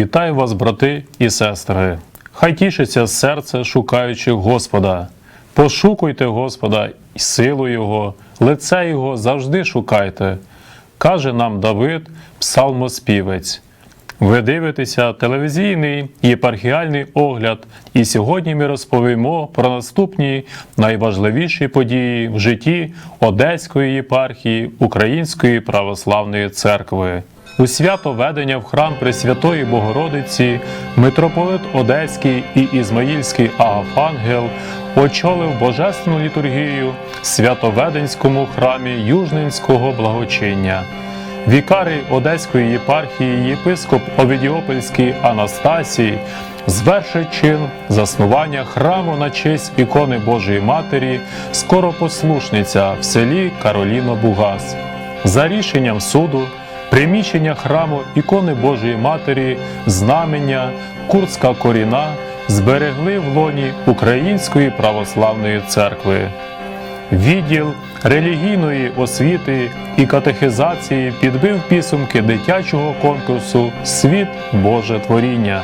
Вітаю вас, брати і сестри. Хай тішиться серце, шукаючи Господа. Пошукуйте Господа і силу Його, лице Його завжди шукайте, каже нам Давид, псалмоспівець. Ви дивитеся телевізійний єпархіальний огляд, і сьогодні ми розповімо про наступні найважливіші події в житті Одеської єпархії Української православної церкви. У свято ведення в храм Пресвятої Богородиці митрополит Одеський і Ізмаїльський Агафангел очолив божественну літургію святоведенському храмі Южненського благочиння. Вікарій Одеської єпархії єпископ Овідіопольський Анастасій звершить чин заснування храму на честь ікони Божої Матері скоропослушниця в селі Кароліно Бугас. За рішенням суду приміщення храму ікони Божої Матері, знамення, Курська коріна зберегли в лоні Української православної церкви. Відділ релігійної освіти і катехизації підбив підсумки дитячого конкурсу Світ Боже Творіння.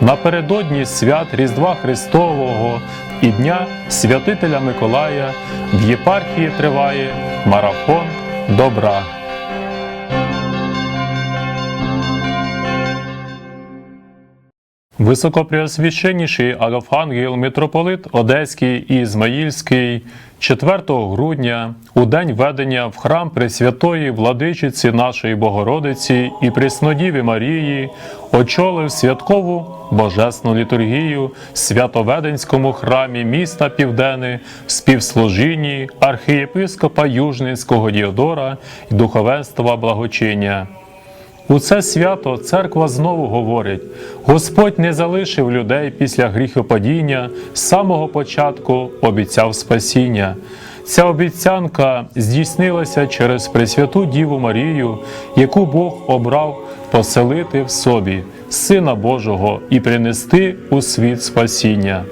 Напередодні свят Різдва Христового і Дня Святителя Миколая в єпархії триває марафон добра. Високопреосвященніший Агафангел митрополит Одеський і Ізмаїльський 4 грудня у день ведення в храм Пресвятої Владичиці нашої Богородиці і Преснодіві Марії очолив святкову божесну літургію в Святоведенському храмі міста Південи в співслужінні архієпископа Южненського Діодора і духовенства благочиння. У це свято церква знову говорить: Господь не залишив людей після гріхопадіння, з самого початку обіцяв спасіння. Ця обіцянка здійснилася через Пресвяту Діву Марію, яку Бог обрав поселити в собі, Сина Божого і принести у світ спасіння.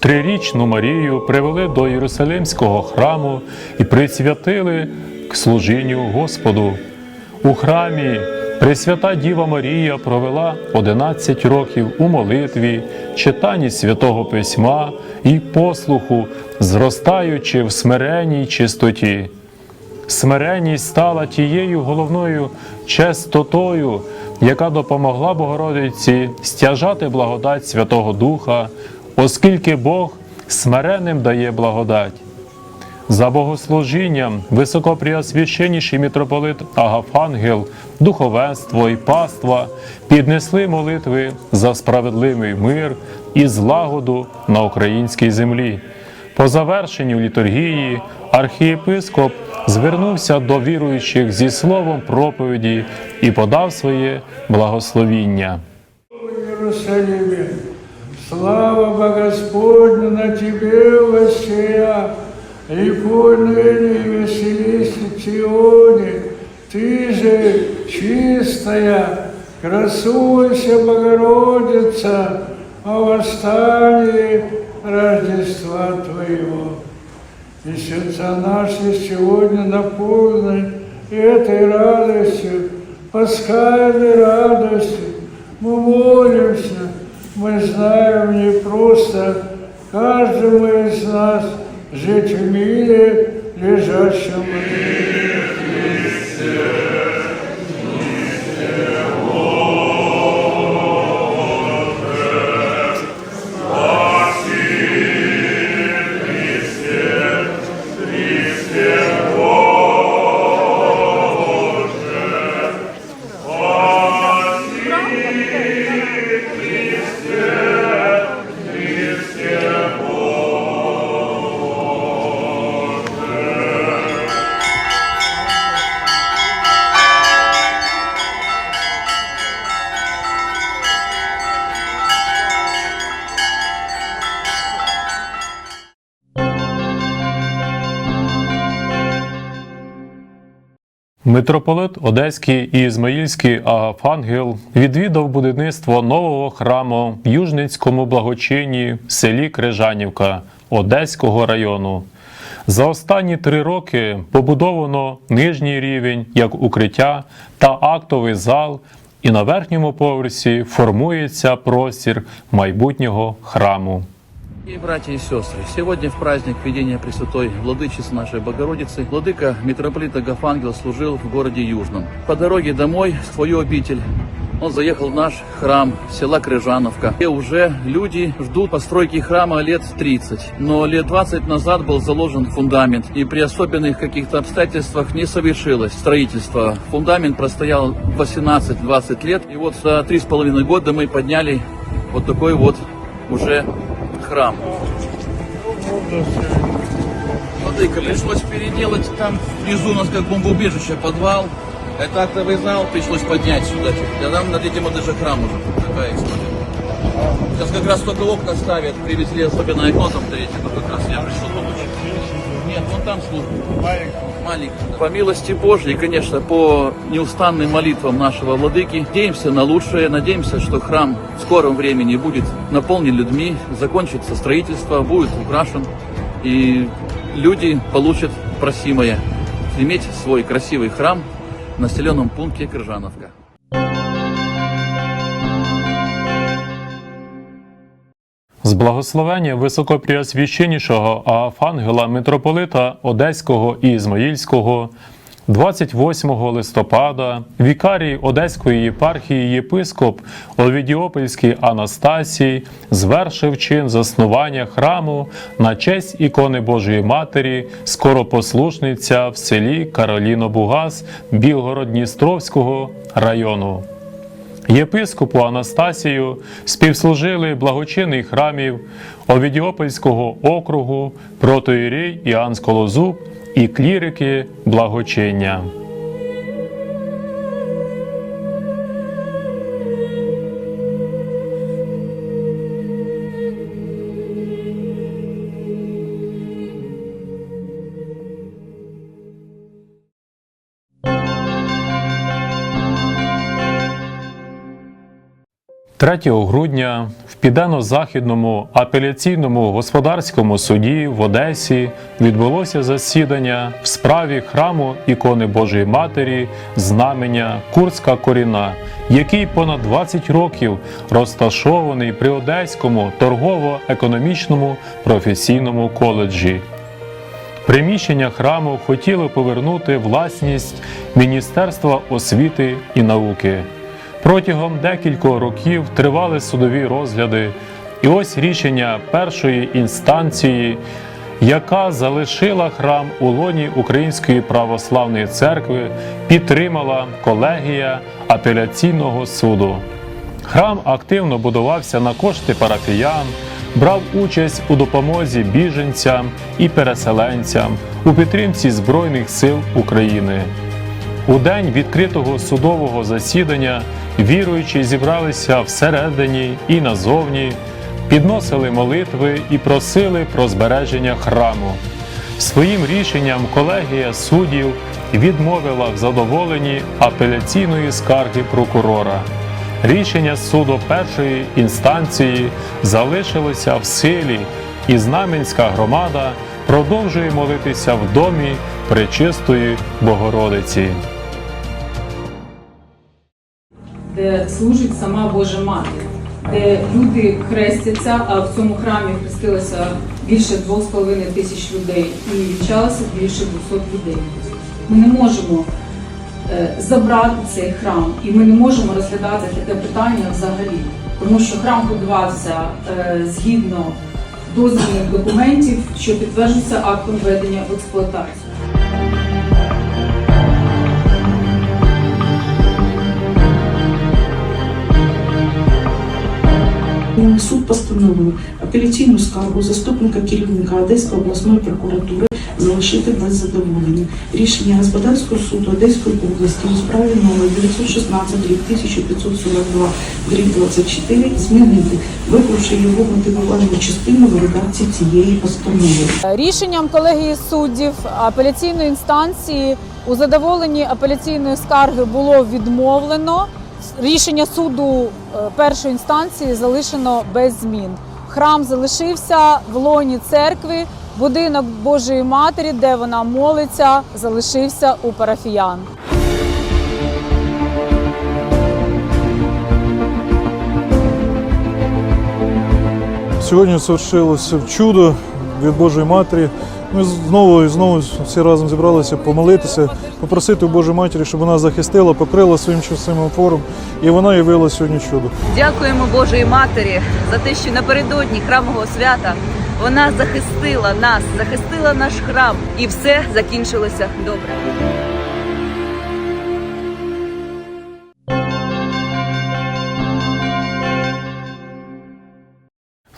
Трирічну Марію привели до Єрусалимського храму і присвятили к служінню Господу. У храмі Пресвята Діва Марія провела 11 років у молитві, читанні святого письма і послуху, зростаючи в смиренній чистоті. Смиренність стала тією головною честотою, яка допомогла Богородиці стяжати благодать Святого Духа, оскільки Бог смиренним дає благодать. За богослужінням високопреосвященніший митрополит Агафангел, духовенство і паства піднесли молитви за справедливий мир і злагоду на українській землі. По завершенню літургії архієпископ звернувся до віруючих зі словом проповіді і подав своє благословіння. Слава Богосподня на тебе, Васия, ликуй ныне и веселись в Сионе. Ты же чистая, красуйся, Богородица, о восстании Рождества Твоего. И сердца наши сегодня наполнены этой радостью, пасхальной радостью. Мы молимся, мы знаем не просто каждому из нас жить в мире, Митрополит Одеський і Ізмаїльський Агафангел відвідав будівництво нового храму в Южницькому благочинні в селі Крижанівка Одеського району. За останні три роки побудовано нижній рівень як укриття та актовий зал і на верхньому поверсі формується простір майбутнього храму. И братья и сестры, сегодня в праздник введения Пресвятой Владычицы нашей Богородицы Владыка митрополит Агафангел служил в городе Южном. По дороге домой в свою обитель он заехал в наш храм села Крыжановка, где уже люди ждут постройки храма лет 30. Но лет 20 назад был заложен фундамент, и при особенных каких-то обстоятельствах не совершилось строительство. Фундамент простоял 18-20 лет, и вот за три с половиной года мы подняли вот такой вот уже храм. Владыка, пришлось переделать там внизу у нас как бомбоубежище, подвал. Это актовый зал пришлось поднять сюда. чуть. А там над этим вот даже храм уже. Такая история. Сейчас как раз только окна ставят, привезли особенно окно там третье, но как раз я пришел помочь. Нет, вон там служба. Маленький. По милости Божьей, конечно, по неустанным молитвам нашего Владыки, надеемся на лучшее, надеемся, что храм в скором времени будет наполнен людьми, закончится строительство, будет украшен, и люди получат просимое – иметь свой красивый храм в населенном пункте Крыжановка. Благословення високопреосвященнішого Афангела митрополита Одеського і Ізмаїльського 28 листопада вікарій Одеської єпархії єпископ Овідіопольський Анастасій звершив чин заснування храму на честь ікони Божої Матері, скоропослушниця в селі Кароліно-Бугас Білгород-Дністровського району. Єпископу Анастасію співслужили благочинний храмів Овідіопольського округу, протоїрей Іоанн Сколозуб і клірики благочиння. – 3 грудня в Південно-Західному апеляційному господарському суді в Одесі відбулося засідання в справі храму ікони Божої Матері знамення Курська Коріна, який понад 20 років розташований при Одеському торгово-економічному професійному коледжі. Приміщення храму хотіли повернути власність Міністерства освіти і науки. Протягом декількох років тривали судові розгляди, і ось рішення першої інстанції, яка залишила храм у лоні Української православної церкви, підтримала колегія апеляційного суду. Храм активно будувався на кошти парафіян, брав участь у допомозі біженцям і переселенцям у підтримці Збройних сил України. У день відкритого судового засідання віруючі зібралися всередині і назовні, підносили молитви і просили про збереження храму. Своїм рішенням колегія суддів відмовила в задоволенні апеляційної скарги прокурора. Рішення суду першої інстанції залишилося в силі, і Знаменська громада продовжує молитися в домі Пречистої Богородиці. Де служить сама Божа Мати, де люди хрестяться, а в цьому храмі хрестилося більше 2,5 тисяч людей і вінчалося більше 200 людей. Ми не можемо е, забрати цей храм, і ми не можемо розглядати таке питання взагалі, тому що храм будувався е, згідно дозвільних документів, що підтверджується актом введення в експлуатацію. Верховний суд постановив апеляційну скаргу заступника керівника Одеської обласної прокуратури залишити без задоволення. Рішення господарського суду Одеської області у справі номер 916 рік 1542 дріб 24 змінити, виклавши його мотивувальну частину в редакції цієї постанови. Рішенням колегії суддів апеляційної інстанції у задоволенні апеляційної скарги було відмовлено. Рішення суду е, першої інстанції залишено без змін. Храм залишився в лоні церкви, будинок Божої Матері, де вона молиться, залишився у парафіян. Сьогодні свершилося чудо від Божої Матері. Ми знову і знову всі разом зібралися помолитися, попросити у Божої Матері, щоб вона захистила, покрила своїм часовим опором, і вона явила сьогодні чудо. Дякуємо Божої Матері за те, що напередодні храмового свята вона захистила нас, захистила наш храм, і все закінчилося добре.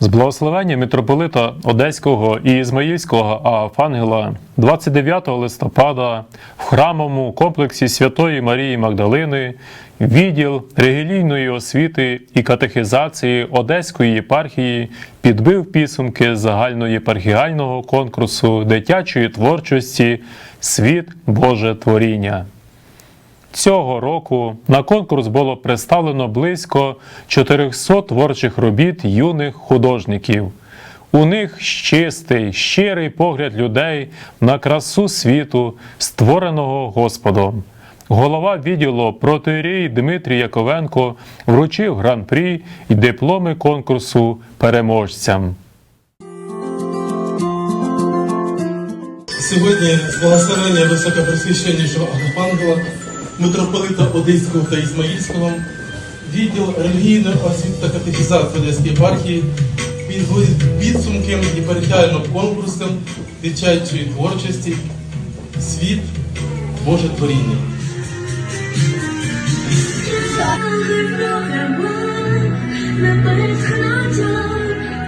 З благословення митрополита Одеського і Ізмаїльського Афангела 29 листопада в храмовому комплексі Святої Марії Магдалини відділ релігійної освіти і катехізації Одеської єпархії підбив підсумки загальноєпархіального конкурсу дитячої творчості Світ Боже Творіння. Цього року на конкурс було представлено близько 400 творчих робіт юних художників. У них чистий, щирий погляд людей на красу світу, створеного Господом. Голова відділу протирій Дмитрій Яковенко вручив гран-прі і дипломи конкурсу переможцям. Сьогодні з благословення високопресвященнішого Агапангела, митрополита Одеського та Ізмаїльського, відділ релігійної освіти та катехізації Одеської єпархії підводить підсумки і єпархіального конкурсу дитячої творчості Світ Боже творіння.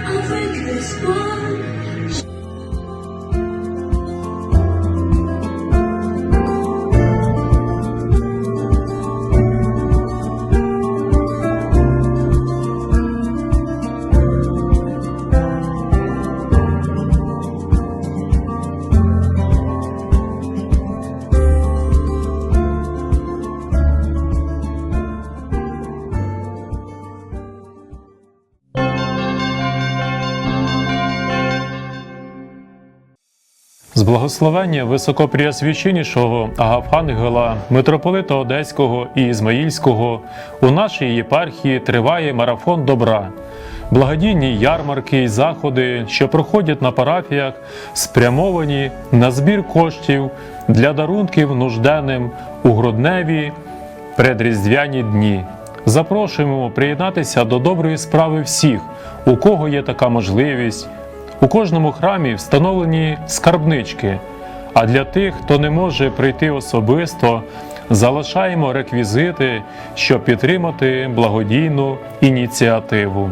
Avec l'espoir З благословення високопреосвященнішого Агафангела, митрополита Одеського і Ізмаїльського у нашій єпархії триває марафон добра. Благодійні ярмарки і заходи, що проходять на парафіях, спрямовані на збір коштів для дарунків нужденним у грудневі предріздвяні дні. Запрошуємо приєднатися до доброї справи всіх, у кого є така можливість. У кожному храмі встановлені скарбнички, а для тих, хто не може прийти особисто, залишаємо реквізити, щоб підтримати благодійну ініціативу.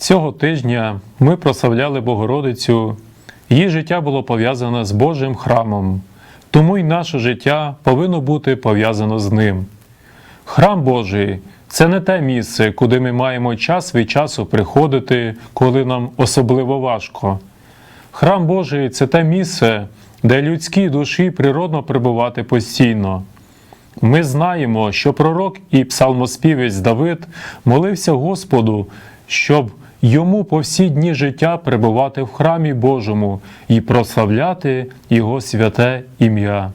Цього тижня ми прославляли Богородицю. Її життя було пов'язане з Божим храмом, тому й наше життя повинно бути пов'язано з ним. Храм Божий це не те місце, куди ми маємо час від часу приходити, коли нам особливо важко. Храм Божий це те місце, де людській душі природно перебувати постійно. Ми знаємо, що пророк і псалмоспівець Давид молився Господу, щоб йому по всі дні життя перебувати в храмі Божому і прославляти Його святе ім'я.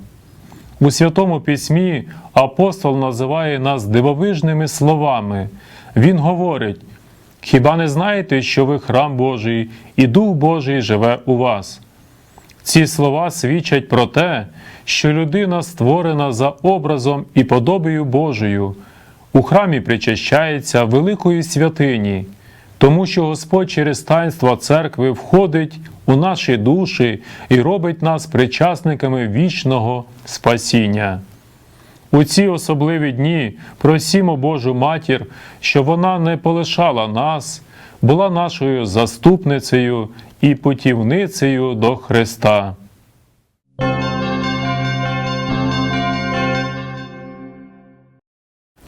У Святому Письмі апостол називає нас дивовижними словами. Він говорить: Хіба не знаєте, що ви храм Божий, і Дух Божий живе у вас? Ці слова свідчать про те, що людина створена за образом і подобою Божою, у храмі причащається великої святині, тому що Господь через таїнства церкви входить у наші душі і робить нас причасниками вічного спасіння. У ці особливі дні просімо Божу Матір, щоб вона не полишала нас, була нашою заступницею і путівницею до Христа.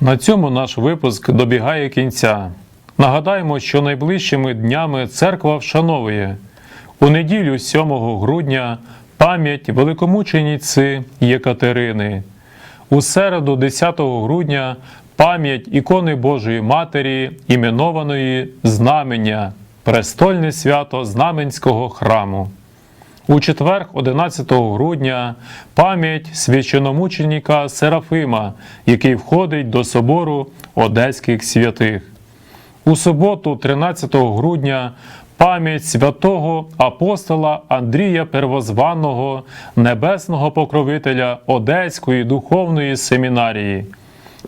На цьому наш випуск добігає кінця. Нагадаємо, що найближчими днями церква вшановує у неділю 7 грудня пам'ять великомучениці Єкатерини, у середу 10 грудня пам'ять ікони Божої Матері, іменованої Знамення, престольне свято Знаменського храму. У четвер, 11 грудня, пам'ять священомученика Серафима, який входить до собору Одеських святих. У суботу, 13 грудня, пам'ять святого апостола Андрія Первозваного, небесного покровителя Одеської духовної семінарії.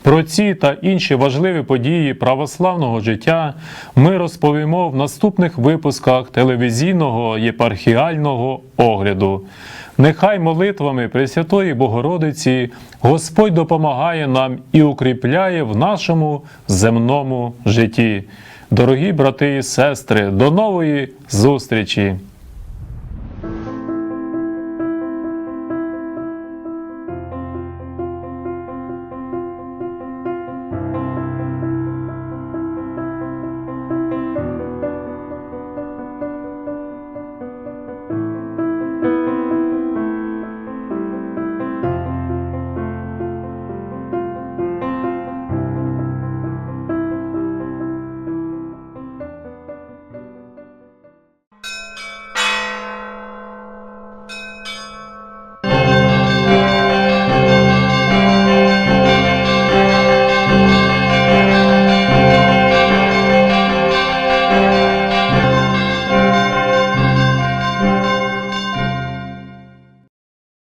Про ці та інші важливі події православного життя ми розповімо в наступних випусках телевізійного єпархіального огляду. Нехай молитвами Пресвятої Богородиці Господь допомагає нам і укріпляє в нашому земному житті. Дорогі брати і сестри, до нової зустрічі!